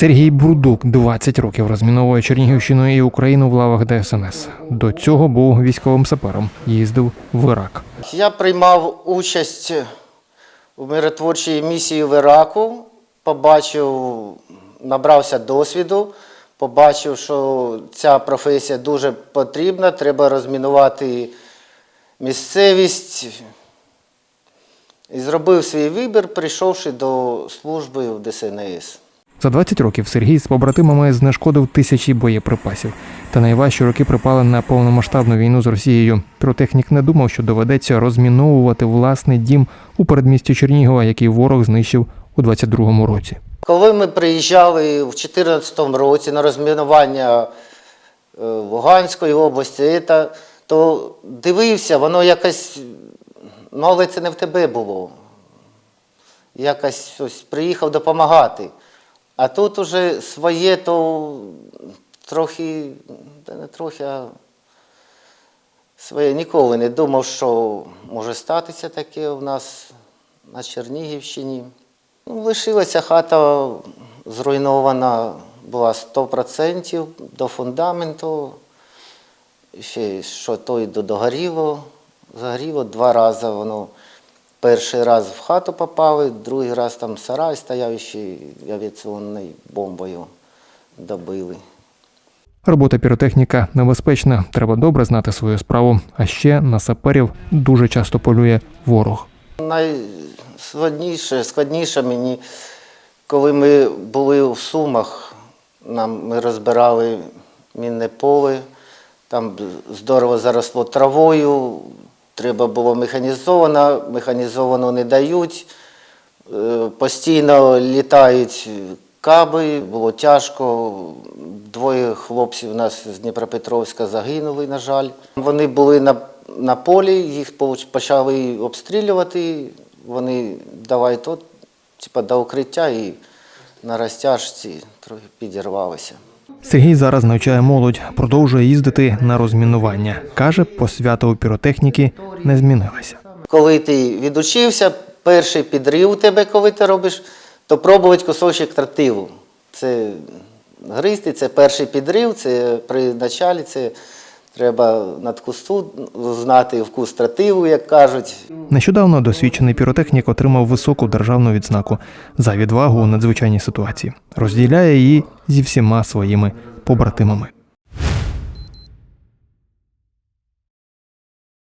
Сергій Брудук 20 років розміновує Чернігівщину і Україну в лавах ДСНС. До цього був військовим сапером, їздив в Ірак. Я приймав участь у миротворчій місії в Іраку, побачив, набрався досвіду, побачив, що ця професія дуже потрібна, треба розмінувати місцевість. І зробив свій вибір, прийшовши до служби в ДСНС. За 20 років Сергій з побратимами знешкодив тисячі боєприпасів. Та найважчі роки припали на повномасштабну війну з Росією. Піротехнік не думав, що доведеться розміновувати власний дім у передмісті Чернігова, який ворог знищив у 22-му році. Коли ми приїжджали в 2014 році на розмінування е, Луганської області, то дивився, воно якось, ну це не в тебе було. Якось ось приїхав допомагати. А тут уже своє, то трохи, та не трохи, а своє ніколи не думав, що може статися таке у нас на Чернігівщині. Ну, лишилася хата зруйнована була 100% до фундаменту. Ще що то й догоріло, загоріло два рази воно. Перший раз в хату попали, другий раз там сарай стояв ще авіаційною бомбою добили. Робота піротехніка небезпечна, треба добре знати свою справу. А ще на саперів дуже часто полює ворог. Найскладніше, складніше мені, коли ми були в Сумах, нам, ми розбирали мінне поле, там здорово заросло травою, треба було механізовано, механізовано не дають, е, постійно літають каби, було тяжко. Двоє хлопців у нас з Дніпропетровська загинули, на жаль. Вони були на, на полі, їх почали обстрілювати. Вони давай тут, типа до укриття і на розтяжці трохи підірвалися. Сергій зараз навчає молодь, продовжує їздити на розмінування. Каже, посвята у піротехніки не змінилася. Коли ти відучився, перший підрив у тебе, коли ти робиш, то пробувати кусочок тротилу. Це гристи, це перший підрив, це при началі, це треба надкусу знати вкус тротилу, як кажуть. Нещодавно досвідчений піротехнік отримав високу державну відзнаку за відвагу у надзвичайній ситуації. Розділяє її зі всіма своїми побратимами.